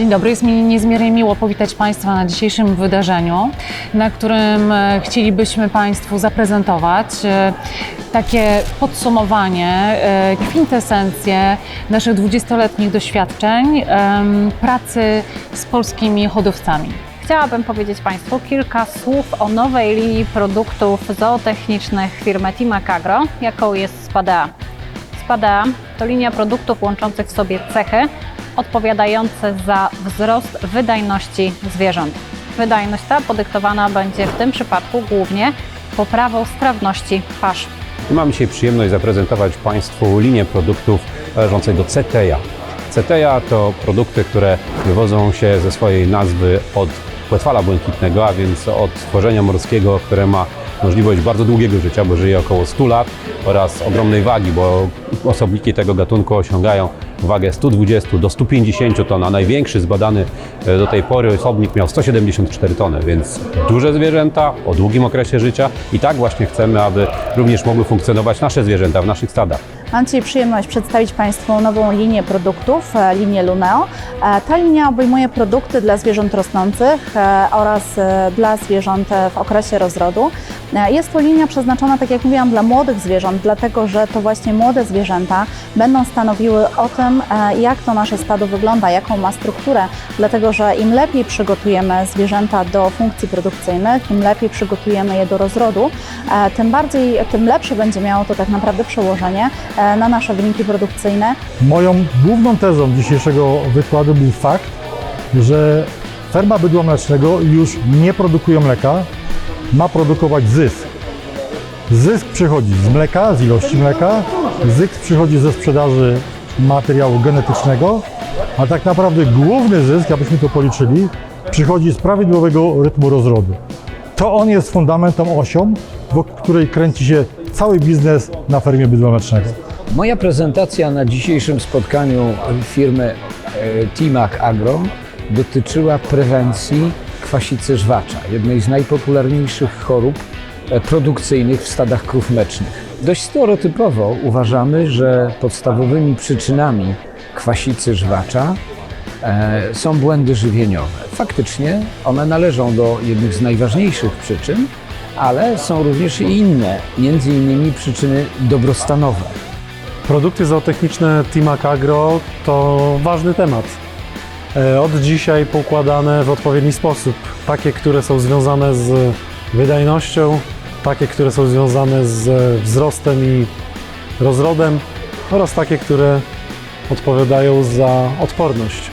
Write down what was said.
Dzień dobry, jest mi niezmiernie miło powitać Państwa na dzisiejszym wydarzeniu, na którym e, chcielibyśmy Państwu zaprezentować e, takie podsumowanie, e, kwintesencję naszych 20-letnich doświadczeń pracy z polskimi hodowcami. Chciałabym powiedzieć Państwu kilka słów o nowej linii produktów zootechnicznych firmy Timac Agro, jaką jest Spadea. Spadea to linia produktów łączących w sobie cechy odpowiadające za wzrost wydajności zwierząt. Wydajność ta podyktowana będzie w tym przypadku głównie poprawą sprawności pasz. Mam dzisiaj przyjemność zaprezentować Państwu linię produktów należącej do CETEA. CETEA to produkty, które wywodzą się ze swojej nazwy od płetwala błękitnego, a więc od stworzenia morskiego, które ma możliwość bardzo długiego życia, bo żyje około 100 lat oraz ogromnej wagi, bo osobniki tego gatunku osiągają wagę 120 do 150 ton, a największy zbadany e, do tej pory osobnik miał 174 tony, więc duże zwierzęta o długim okresie życia i tak właśnie chcemy, aby również mogły funkcjonować nasze zwierzęta w naszych stadach. Mam dzisiaj przyjemność przedstawić Państwu nową linię produktów, e, linię Luneo. E, Ta linia obejmuje produkty dla zwierząt rosnących e, oraz dla zwierząt w okresie rozrodu. Jest to linia przeznaczona, tak jak mówiłam, dla młodych zwierząt, dlatego że to właśnie młode zwierzęta będą stanowiły o tym, jak to nasze stado wygląda, jaką ma strukturę, dlatego że im lepiej przygotujemy zwierzęta do funkcji produkcyjnych, im lepiej przygotujemy je do rozrodu, tym bardziej, tym lepsze będzie miało to tak naprawdę przełożenie na nasze wyniki produkcyjne. Moją główną tezą dzisiejszego wykładu był fakt, że ferma bydła mlecznego już nie produkuje mleka, ma produkować zysk. Zysk przychodzi z mleka, z ilości mleka, zysk przychodzi ze sprzedaży materiału genetycznego, a tak naprawdę główny zysk, abyśmy to policzyli, przychodzi z prawidłowego rytmu rozrodu. To on jest fundamentem, osią, wokół której kręci się cały biznes na fermie bydła mlecznego. Moja prezentacja na dzisiejszym spotkaniu firmy e, Timac Agro dotyczyła prewencji kwasicy żwacza, jednej z najpopularniejszych chorób e, produkcyjnych w stadach krów mlecznych. Dość stereotypowo uważamy, że podstawowymi przyczynami kwasicy żwacza e, są błędy żywieniowe. Faktycznie one należą do jednych z najważniejszych przyczyn, ale są również i inne, między innymi przyczyny dobrostanowe. Produkty zootechniczne Timac Agro to ważny temat. E, Od dzisiaj poukładane w odpowiedni sposób. Takie, które są związane z wydajnością, takie, które są związane z wzrostem i rozrodem oraz takie, które odpowiadają za odporność.